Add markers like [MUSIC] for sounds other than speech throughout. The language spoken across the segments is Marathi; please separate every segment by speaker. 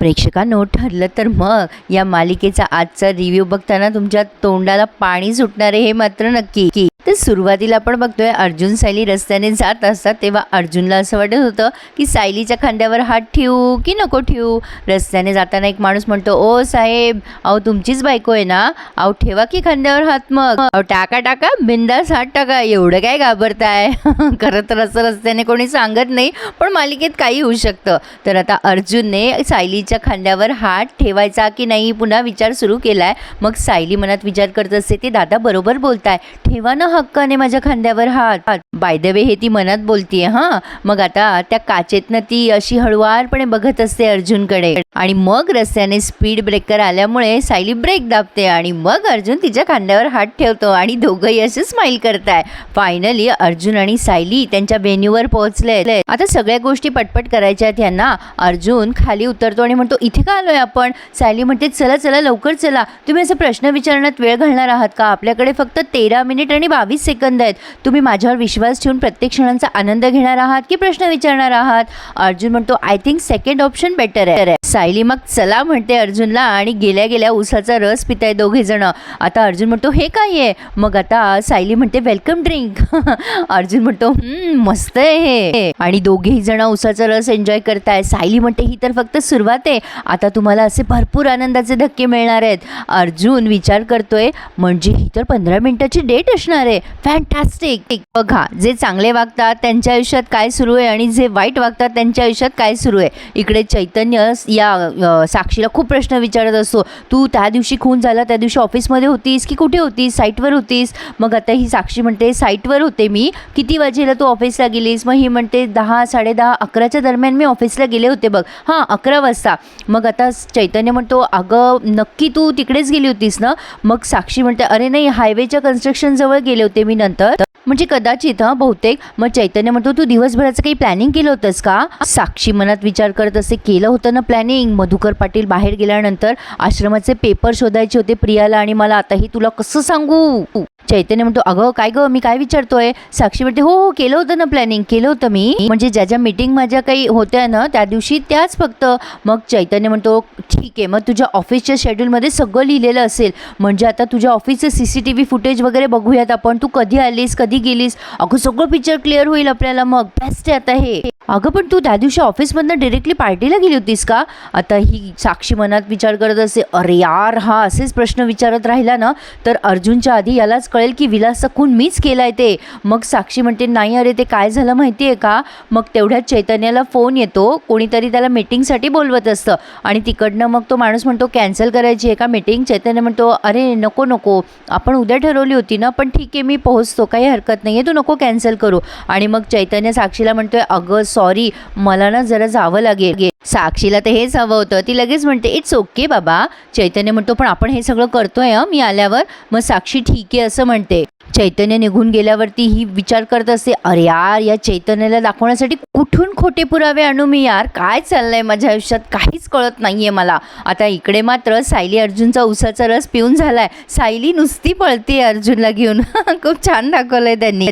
Speaker 1: प्रेक्षकांनो ठरलं तर मग. या मालिकेचा आजचा रिव्ह्यू बघताना तुमच्या तोंडाला पाणी सुटणार आहे हे मात्र नक्की. की तर सुरुवातीला आपण बघतोय अर्जुन सायली रस्त्याने जात असतात तेव्हा अर्जुनला असं वाटत होतं की सायलीच्या खांद्यावर हात ठेवू की नको ठेवू? रस्त्याने जाताना एक माणूस म्हणतो ओ साहेब अहो तुमचीच बायको आहे ना? अहो ठेवा की खांद्यावर हात मग. अहो टाका टाका बिंदास हात टाका एवढं काय घाबरताय? [LAUGHS] खरं तर असं रस्त्याने कोणी सांगत नाही पण मालिकेत काही होऊ शकतं. तर आता अर्जुनने सायलीच्या खांद्यावर हात ठेवायचा की नाही पुन्हा विचार सुरू केलाय. मग सायली मनात विचार करत असते ते दादा बरोबर बोलताय. ठेवा ना हक्काने माझ्या खांद्यावर हात. बाय द वे हे ती मनात बोलतीये हां. मग आता त्या काचेतनं ती अशी हळुवारपणे बघत असते अर्जुनकडे. आणि मग रस्त्याने स्पीड ब्रेकर आल्यामुळे सायली ब्रेक दाबते आणि मग अर्जुन तिच्या खांद्यावर हात ठेवतो आणि दोघंही असे स्माईल करताय. फायनली अर्जुन आणि सायली त्यांच्या व्हेन्यूवर पोहोचले आता सगळ्या गोष्टी पटपट करायच्या आहेत यांना. अर्जुन खाली उतरतो आणि म्हणतो इथे का आलोय आपण? सायली म्हणते चला चला लवकर चला. तुम्ही असं प्रश्न विचारण्यात वेळ घालणार आहात का? आपल्याकडे फक्त तेरा मिनिट आणि बावीस सेकंद आहेत. तुम्ही माझ्यावर विश्वास ठेवून प्रत्येक क्षणांचा आनंद घेणार आहात की प्रश्न विचारणार आहात? अर्जुन म्हणतो I think second option better आहे. सायली मग चला म्हणते अर्जुनला आणि गेल्या गेल्या उसाचा रस पिताय दोघे जण. आता अर्जुन म्हणतो हे काय आहे? मग आता सायली म्हणते वेलकम ड्रिंक. [LAUGHS] अर्जुन म्हणतो "हम्म, मस्त आहे हे. आणि दोघेही जण उसाचा रस एन्जॉय करताय. सायली म्हणते ही तर फक्त सुरुवात आहे. आता तुम्हाला असे भरपूर आनंदाचे धक्के मिळणार आहेत. अर्जुन विचार करतोय म्हणजे ही तर पंधरा मिनिटाची डेट असणार आहे. फॅन्टॅस्टिक बघा जे चांगले वागतात त्यांच्या आयुष्यात काय सुरू आहे आणि जे वाईट वागतात त्यांच्या आयुष्यात काय सुरू आहे? इकडे चैतन्य या साक्षीला खूप प्रश्न विचारत असतो. तू त्या दिवशी खून झाला त्या दिवशी ऑफिसमध्ये होतीस की कुठे होतीस? साईटवर होतीस? मग आता ही साक्षी म्हणते साईटवर होते मी. किती वाजेला तू ऑफिसला गेलीस? मग ही म्हणते दहा साडेदहा अकराच्या दरम्यान मी ऑफिसला गेले होते बघ. हां अकरा वाजता. मग आता चैतन्य म्हणतो अगं नक्की तू तिकडेच गेली होतीस ना? मग साक्षी म्हणते अरे नाही हायवेच्या कन्स्ट्रक्शनजवळ गेले होते मी नंतर. म्हणजे कदाचित हां बहुतेक. मग चैतन्य म्हणतो तू दिवसभराचं काही प्लॅनिंग केलं होतंस का? साक्षी मनात विचार करत असे केलं होतं ना प्लॅनिंग मधुकर पाटील बाहेर गेल्यानंतर आश्रमाचे पेपर शोधायचे होते प्रियाला आणि मला आताही तुला कसं सांगू? चैतन्य म्हणतो अगं काय गं? मी काय विचारतोय? साक्षी म्हणते हो हो केलं होतं ना प्लॅनिंग केलं होतं मी. म्हणजे ज्या ज्या मीटिंग माझ्या काही होत्या ना त्या दिवशी त्याच फक्त. मग चैतन्य म्हणतो ठीक आहे मग तुझ्या ऑफिसच्या शेड्यूलमध्ये सगळं लिहिलेलं असेल. म्हणजे आता तुझ्या ऑफिसचं C C T V footage वगैरे बघूयात आपण. तू कधी आलीस कधी गेलीस? अगं सगळं पिक्चर क्लिअर होईल आपल्याला मग. बेस्ट आहे आता हे. अगं पण तू त्या दिवशी ऑफिसमधनं डिरेक्टली पार्टीला गेली होतीस का? आता ही साक्षी मनात विचार करत असे अरे यार हा असेच प्रश्न विचारत राहिला ना तर अर्जुनच्या आधी यालाच कळेल की विलासचा खून मीच केलाय ते. मग साक्षी म्हणते नाही अरे ते काय झालं माहिती आहे का? मग तेवढ्यात चैतन्याला फोन येतो. कोणीतरी त्याला मीटिंगसाठी बोलवत असतं. आणि तिकडनं मग तो माणूस म्हणतो कॅन्सल करायची आहे का मीटिंग चैतन्य म्हणतो अरे नको नको. आपण उद्या ठरवली होती ना पण ठीक आहे मी पोहोचतो. काही हरकत नाही आहे तू नको कॅन्सल करू. आणि मग चैतन्य साक्षीला म्हणतोय अगं सॉरी मला ना जरा जावं लागेल. साक्षीला तर हेच हवं होतं. ती लगेच म्हणते इट्स ओके बाबा. चैतन्य म्हणतो पण आपण हे सगळं करतोय मी आल्यावर मग साक्षी ठीक आहे असं म्हणते. चैतन्य निघून गेल्यावरती ही विचार करत असते अरे यार या चैतन्याला दाखवण्यासाठी कुठून खोटे पुरावे आणू मी यार? काय चाललंय माझ्या आयुष्यात? काहीच कळत नाहीये मला. आता इकडे मात्र सायली अर्जुनचा उसाचा रस पिऊन झालाय. सायली नुसती पळते अर्जुनला घेऊन. [LAUGHS] खूप छान दाखवलंय त्यांनी.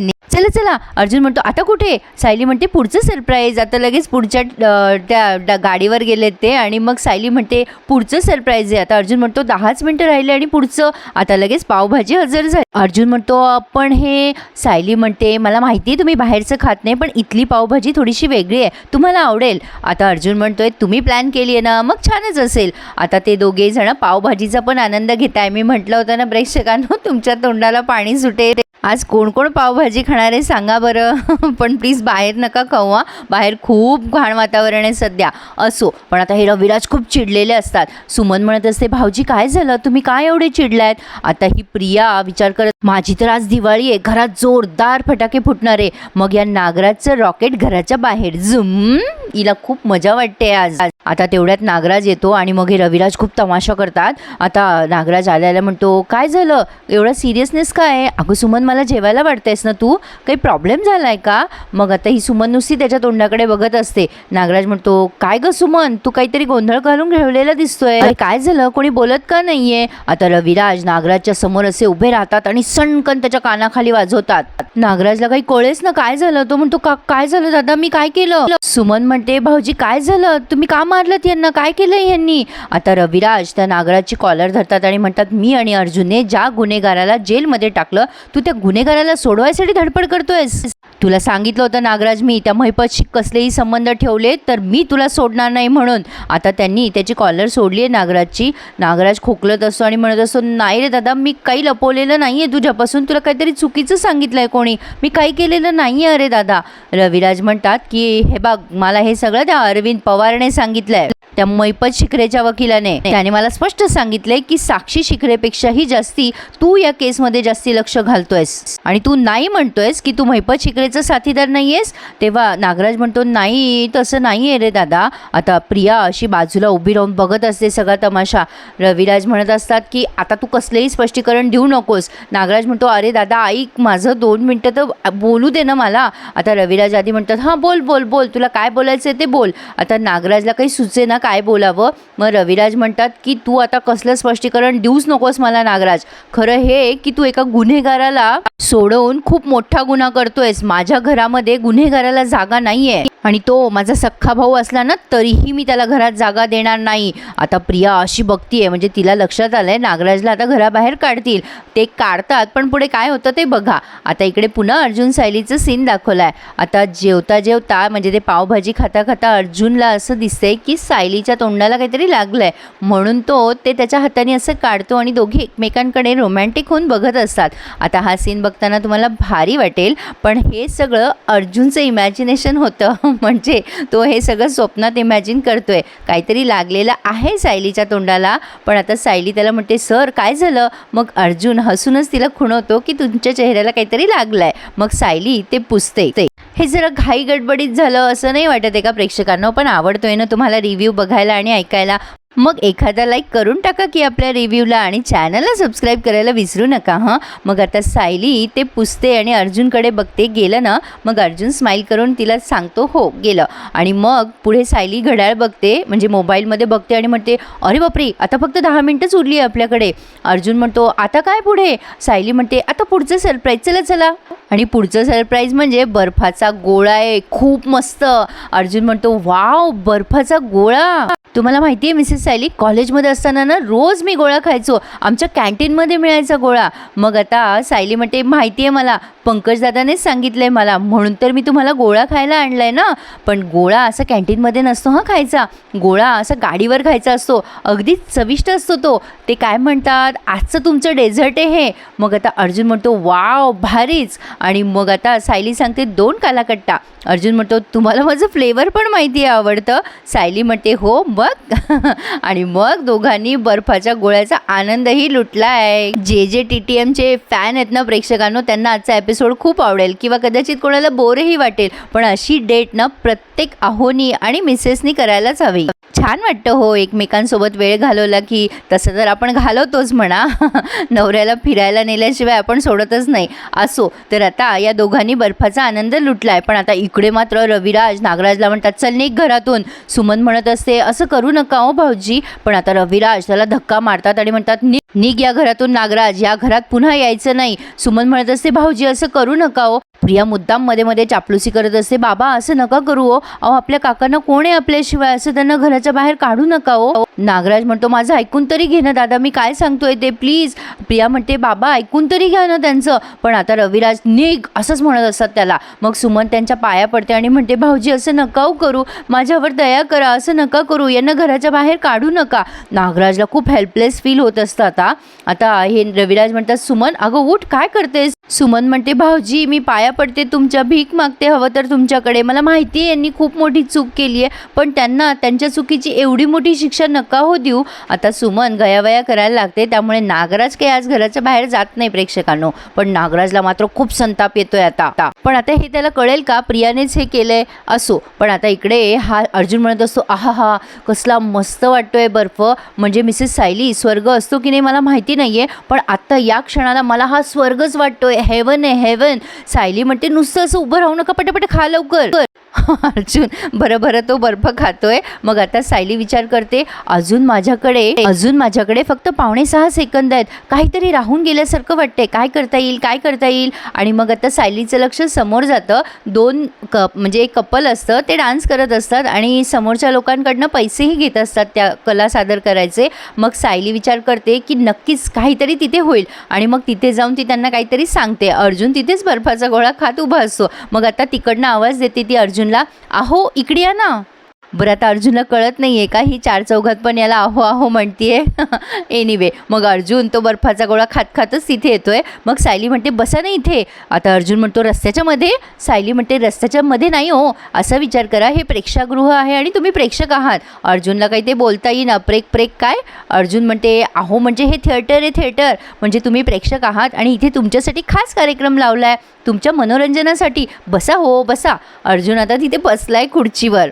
Speaker 1: चला चला अर्जुन म्हणतो आता कुठे? सायली म्हणते पुढचं सरप्राईज आता लगेच पुढच्या त्या गाडीवर गेले ते आणि मग सायली म्हणते पुढचं सरप्राईज आहे. आता अर्जुन म्हणतो दहाच मिनटं राहिले आणि पुढचं. आता लगेच पावभाजी हजर झाली. अर्जुन म्हणतो पण हे सायली म्हणते मला माहिती आहे तुम्ही बाहेरचं खात नाही पण इथली पावभाजी थोडीशी वेगळी आहे. तुम्हाला आवडेल. आता अर्जुन म्हणतोय तुम्ही प्लॅन केली आहे ना मग छानच असेल. आता ते दोघे जण पावभाजीचा पण आनंद घेताय. मी म्हटलं होतं ना प्रेक्षकांनो तुमच्या तोंडाला पाणी सुटेल. आज कोण कोण पावभाजी खाणार आहे सांगा बरं. [LAUGHS] पण प्लीज बाहेर नका खाऊ हां. बाहेर खूप घाण वातावरण आहे सध्या. असो पण आता हे रविराज खूप चिडलेले असतात. सुमन म्हणत असते भाऊजी काय झालं? तुम्ही काय एवढे चिडलायत? आता ही प्रिया विचार करत माझी तर आज दिवाळी आहे. घरात जोरदार फटाके फुटणार आहे. मग या नागराजचं रॉकेट घराच्या बाहेर. झुम. हिला खूप मजा वाटते आज. आता तेवढ्यात नागराज येतो आणि मग हे रविराज खूप तमाशा करतात. आता नागराज आल्याला म्हणतो काय झालं? एवढा सिरियसनेस काय अगं सुमन मला जेवायला वाटतेस ना तू? काही प्रॉब्लेम झालाय का? मग आता ही सुमन नुसती त्याच्या तोंडाकडे बघत असते. नागराज म्हणतो काय ग सुमन? तू काहीतरी गोंधळ घालून ठेवलेला दिसतोय. काय झालं? कोणी बोलत का नाहीये? आता रविराज नागराजच्या समोर असे उभे राहतात आणि सणकन त्याच्या कानाखाली वाजवतात. नागराजला काही कळेच ना काय झालं? तो म्हणतो काय झालं दादा? मी काय केलं? सुमन म्हणते भाऊजी काय झालं? तुम्ही का मारलं यांना? काय केलं यांनी? आता रविराज त्या नागराजची कॉलर धरतात आणि म्हणतात मी आणि अर्जुनने ज्या गुन्हेगाराला जेलमध्ये टाकलं तू त्या गुन्हेगाराला सोडवायसाठी धडपड करतोयस. तुला सांगितलं होतं नागराज मी त्या महिपतशी कसलेही संबंध ठेवले तर मी तुला सोडणार नाही म्हणून. आता त्यांनी त्याची कॉलर सोडली आहे नागराजची. नागराज खोकलत असतो आणि म्हणत असतो नाही रे दादा मी काही लपवलेलं नाही आहे तुझ्यापासून. तुला काहीतरी चुकीचं सांगितलं आहे कोणी? मी काही केलेलं नाही आहे अरे दादा. रविराज म्हणतात की हे बघ मला हे सगळं त्या अरविंद पवारने सांगितलं आहे त्या मैपत शिखरेच्या वकिलाने. त्याने मला स्पष्ट सांगितले की साक्षी शिखरेपेक्षाही जास्ती तू या केसमध्ये जास्ती लक्ष घालतोयस. आणि तू नाही म्हणतोयस की तू मैपत शिखरेचा साथीदार नाहीयेस. तेव्हा नागराज म्हणतो नाही तसं नाही आहे रे दादा. आता प्रिया अशी बाजूला उभी राहून बघत असते सगळा तमाशा. रविराज म्हणत असतात की आता तू कसलेही स्पष्टीकरण देऊ नकोस. नागराज म्हणतो अरे दादा ऐक माझं दोन मिनटं तर बोलू दे ना मला. आता रविराज आधी म्हणतात हां बोल बोल बोल. तुला काय बोलायचं आहे ते बोल. आता नागराजला काही सुचे ना काय बोलावं? मग रविराज म्हणतात की तू आता कसलं स्पष्टीकरण देऊच नकोस मला नागराज. खरं हे की तू एका गुन्हेगाराला सोडवून खूप मोठा गुन्हा करतोयस. माझ्या घरामध्ये गुन्हेगाराला जागा नाहीये. आणि तो माझा सख्खा भाऊ असला ना तरीही मी त्याला घरात जागा देणार नाही. आता प्रिया अशी बघतीये म्हणजे तिला लक्षात आलं आहे नागराजला आता घराबाहेर काढतील. ते काढतात पण पुढे काय होतं ते बघा. आता इकडे पुन्हा अर्जुन सायलीचं सीन दाखवलं आहे आता जेवता जेवता म्हणजे ते पावभाजी खाता खाता अर्जुनला असं दिसतंय की सायलीच्या तोंडाला काहीतरी लागलं आहे म्हणून तो ते त्याच्या हाताने असं काढतो आणि दोघे एकमेकांकडे रोमॅन्टिक होऊन बघत असतात. आता हा सीन बघताना तुम्हाला भारी वाटेल पण हे सगळं अर्जुनचं इमॅजिनेशन होतं. [LAUGHS] म्हणजे तो हे सगळं स्वप्नात इमॅजिन करतोय. काहीतरी लागलेलं आहे सायलीच्या तोंडाला पण आता सायली त्याला म्हणते सर काय झालं? मग अर्जुन हसूनच तिला खुणवतो की तुमच्या चेहऱ्याला काहीतरी लागलंय. मग सायली ते पुसते. हे जरा घाई गडबडीत झालं असं नाही वाटत आहे का प्रेक्षकांना पण आवडतोय ना तुम्हाला रिव्ह्यू बघायला आणि ऐकायला. मग एखादा लाईक करून टाका की आपल्या रिव्ह्यूला आणि चॅनलला सबस्क्राईब करायला विसरू नका हां? मग आता सायली ते पुसते आणि अर्जुनकडे बघते गेलं ना? मग अर्जुन स्माईल करून तिला सांगतो हो गेलं. आणि मग पुढे सायली घड्याळ बघते म्हणजे मोबाईलमध्ये बघते आणि म्हणते अरे बापरे आता फक्त दहा मिनटंच उरली आहे आपल्याकडे. अर्जुन म्हणतो आता काय पुढे? सायली म्हणते आता पुढचं सरप्राईज चला चला. आणि पुढचं सरप्राईज म्हणजे बर्फाचा गोळा आहे खूप मस्त. अर्जुन म्हणतो वाव बर्फाचा गोळा. तुम्हाला माहिती आहे मिसेस सायली कॉलेजमध्ये असताना ना रोज मी गोळा खायचो. आमच्या कॅन्टीनमध्ये मिळायचा गोळा. मग आता सायली म्हणते माहिती आहे मला पंकजदादानेच सांगितलं आहे मला म्हणून तर मी तुम्हाला गोळा खायला आणला आहे ना. पण गोळा असा कॅन्टीनमध्ये नसतो हां खायचा. गोळा असा गाडीवर खायचा असतो. अगदीच चविष्ट असतो तो. ते काय म्हणतात आजचं तुमचं डेझर्ट आहे हे. मग आता अर्जुन म्हणतो वाव भारीच. आणि मग आता सायली सांगते दोन कालाकट्टा. अर्जुन म्हणतो तुम्हाला माझं फ्लेवर पण माहिती आहे आवडतं. सायली म्हणते हो मग? [LAUGHS] आणि मग दोघांनी बर्फाच्या गोळ्याचा आनंदही लुटला आहे. जे जे टी टी एमचे फॅन आहेत ना प्रेक्षकांनो त्यांना आजचा एपिसोड खूप आवडेल किंवा कदाचित कोणाला बोरही वाटेल पण अशी डेट ना प्रत्येक आहोनी आणि मिसेसनी करायलाच हवी. छान वाटतं हो एकमेकांसोबत वेळ घालवला की तसं तर आपण घालवतोच म्हणा. [LAUGHS] नवऱ्याला फिरायला नेल्याशिवाय आपण सोडतच नाही. असो तर आता या दोघांनी बर्फाचा आनंद लुटलाय. पण आता इकडे मात्र रविराज नागराजला म्हणतात चल निघ घरातून. सुमन म्हणत असते असं करू नका हो भाऊजी. पण आता रविराज त्याला धक्का मारतात आणि म्हणतात निघ या घरातून नागराज या घरात पुन्हा यायचं नाही. सुमन म्हणत असते भाऊजी असं करू नका हो. प्रिया मुद्दाममध्ये मध्ये चापलुसी करत असते बाबा असं नका करू हो. अहो आपल्या काकांना कोण आहे आपल्याशिवाय? असं त्यांना घरात घराच्या बाहेर काढू नका हो. नागराज म्हणतो माझं ऐकून तरी घे ना दादा मी काय सांगतोय ते प्लीज. प्रिया म्हणते बाबा ऐकून तरी घ्या ना त्यांचं. पण आता रविराज निघ असंच म्हणत असतात त्याला. मग सुमन त्यांच्या पाया पडते आणि म्हणते भाऊजी असं नका हो करू. माझ्यावर दया करा असं नका करू. यांना घराच्या बाहेर काढू नका. नागराजला खूप हेल्पलेस फील होत असतं आता. आता हे रविराज म्हणतात सुमन अगं उठ काय करतेस? सुमन म्हणते भाऊजी मी पाया पडते तुमच्या भीक मागते हवं तर तुमच्याकडे. मला माहिती आहे यांनी खूप मोठी चूक केली आहे पण त्यांना त्यांच्या चुकीची एवढी मोठी शिक्षा नका हो देऊ. आता सुमन गयावया करायला लागते त्यामुळे नागराज काही आज घराच्या बाहेर जात नाही प्रेक्षकांनो. पण नागराजला मात्र खूप संताप येतोय आता. पण आता हे त्याला कळेल का? प्रियानेच हे केलंय असो. पण आता इकडे हा अर्जुन म्हणत असतो आहा हा कसला मस्त वाटतोय बर्फ. म्हणजे मिसेस सायली स्वर्ग असतो की नाही मला माहिती नाहीये पण आत्ता या क्षणाला मला हा स्वर्गच वाटतोय. हेवन आहे हेवन. सायली म्हणते नुसतं असं उभं राहू नका पटापट खा लवकर. [LAUGHS] अर्जुन बरं बरं तो बर्फ खातोय. मग आता सायली विचार करते अजून माझ्याकडे अजून माझ्याकडे फक्त पावणे सहा सेकंद आहेत. काहीतरी राहून गेल्यासारखं वाटते काय करता येईल? काय करता येईल? आणि मग आता सायलीचं लक्ष समोर जातं. दोन कप म्हणजे एक कपल असतं ते डान्स करत असतात आणि समोरच्या लोकांकडनं पैसेही घेत असतात त्या कला सादर करायचे. मग सायली विचार करते की नक्कीच काहीतरी तिथे होईल. आणि मग तिथे जाऊन ती त्यांना काहीतरी सांगते. अर्जुन तिथेच बर्फाचा गोळा खात उभा असतो. मग आता तिकडनं आवाज देते ती अर्जुन म्हणला आहो इकडे या ना. बरं आता अर्जुनला कळत नाही आहे का? ही चार चौघात पण याला आहो आहो म्हणतीये. [LAUGHS] एनिवे मग अर्जुन तो बर्फाचा गोळा खात खातच तिथे येतो आहे मग सायली म्हणते बसा ना इथे. आता अर्जुन म्हणतो रस्त्याच्या मध्ये? सायली म्हणते रस्त्याच्या मध्ये नाही हो. असा विचार करा हे प्रेक्षागृह आहे आणि तुम्ही प्रेक्षक आहात. अर्जुनला काही ते बोलता येईना. प्रेक प्रेक काय? अर्जुन म्हणते आहो म्हणजे हे थिएटर आहे थिएटर. म्हणजे तुम्ही प्रेक्षक आहात आणि इथे तुमच्यासाठी खास कार्यक्रम लावला आहे तुमच्या मनोरंजनासाठी. बसा हो बसा. अर्जुन आता तिथे बसला आहे खुर्चीवर.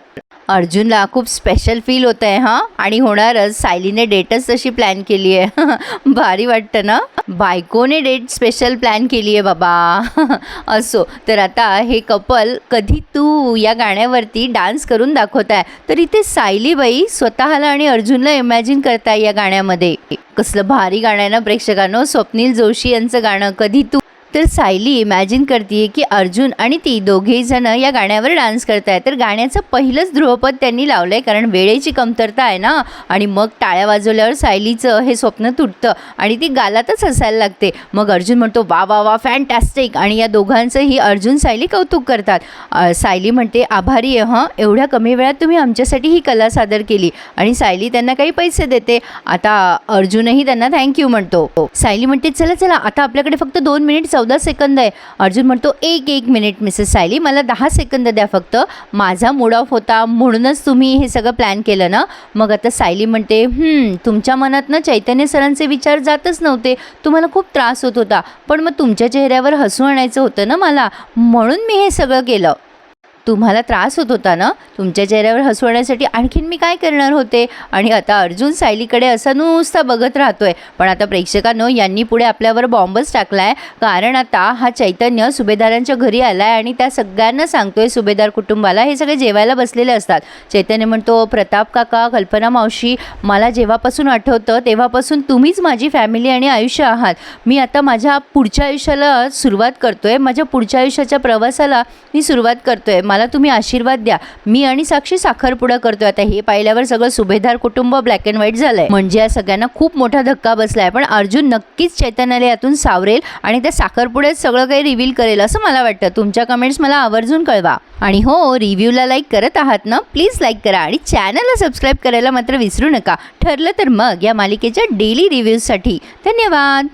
Speaker 1: अर्जुन अर्जुनला खूप स्पेशल फील होत आहे हां? आणि होणारच. सायलीने डेटच तशी प्लॅन केली आहे. [LAUGHS] भारी वाटतं ना? बायकोने डेट स्पेशल प्लॅन केली आहे बाबा. [LAUGHS] असो. तर आता हे कपल कधी तू या गाण्यावरती डान्स करून दाखवत आहे तर इथे सायलीबाई स्वतःला आणि अर्जुनला इमॅजिन करताय या गाण्यामध्ये. कसलं भारी गाणं आहे ना प्रेक्षकांनो? स्वप्नील जोशी यांचं गाणं कधी तू तर सायली इमॅजिन करते की अर्जुन आणि ती दोघेही जण या गाण्यावर डान्स करतायत. तर गाण्याचं पहिलंच ध्रुवपद त्यांनी लावलं आहे कारण वेळेची कमतरता आहे ना? आणि मग टाळ्या वाजवल्यावर सायलीचं हे स्वप्न तुटतं आणि ती गालातच हसायला लागते. मग अर्जुन म्हणतो वा वा वा फॅन्टॅस्टिक आणि या दोघांचंही अर्जुन सायली कौतुक करतात. सायली म्हणते आभारी आहे हं. एवढ्या कमी वेळात तुम्ही आमच्यासाठी ही कला सादर केली. आणि सायली त्यांना काही पैसे देते. आता अर्जुनही त्यांना थँक्यू म्हणतो. सायली म्हणते चला चला आता आपल्याकडे फक्त दोन मिनिट चौदा सेकंद आहे. अर्जुन म्हणतो एक एक मिनिट मिसेस सायली मला दहा सेकंद द्या फक्त. माझा मूड ऑफ होता. म्हणूनच तुम्ही हे सगळं प्लॅन केलं ना? मग आता सायली म्हणते तुमच्या मनात ना चैतन्य सरांचे विचार जातच नव्हते. तुम्हाला खूप त्रास होत होता. पण मग तुमच्या चेहऱ्यावर हसू आणायचं होतं ना मला? म्हणून मी हे सगळं केलं. तुम्हाला त्रास होत होता ना? तुमच्या चेहऱ्यावर हसवण्यासाठी आणखीन मी काय करणार होते? आणि आता अर्जुन सायलीकडे असा नुसता बघत राहतोय. पण आता प्रेक्षकांनो यांनी पुढे आपल्यावर बॉम्बच टाकलाय. कारण आता हा चैतन्य सुभेदारांच्या घरी आलाय आणि त्या सगळ्यांना सांगतोय सुभेदार कुटुंबाला हे सगळे जेवायला बसलेले असतात. चैतन्य म्हणतो प्रताप काका कल्पना मावशी मला जेव्हापासून आठवतं तेव्हापासून तुम्हीच माझी फॅमिली आणि आयुष्य आहात. मी आता माझ्या पुढच्या आयुष्याला सुरुवात करतोय. माझ्या पुढच्या आयुष्याच्या प्रवासाला मी सुरुवात करतोय. मला मला तुम्ही आशीर्वाद द्या. मी आणि साक्षी साखरपुडा करतोय. आता हे पाहिल्यावर सगळं सुभेदार कुटुंब ब्लॅक अँड व्हाईट झालंय. म्हणजे या सगळ्यांना खूप मोठा धक्का बसलाय. पण अर्जुन नक्कीच चैतन्याला यातून सावरेल आणि त्या साखरपुड्यात सगळं काही रिव्हील करेल असं मला वाटतं. तुमच्या कमेंट्स मला आवर्जून कळवा. आणि हो रिव्ह्यूला लाईक करत आहात ना? प्लीज लाईक करा आणि चॅनलला सबस्क्राईब करायला मात्र विसरू नका. ठरलं तर मग या मालिकेच्या डेली रिव्ह्यूजसाठी धन्यवाद!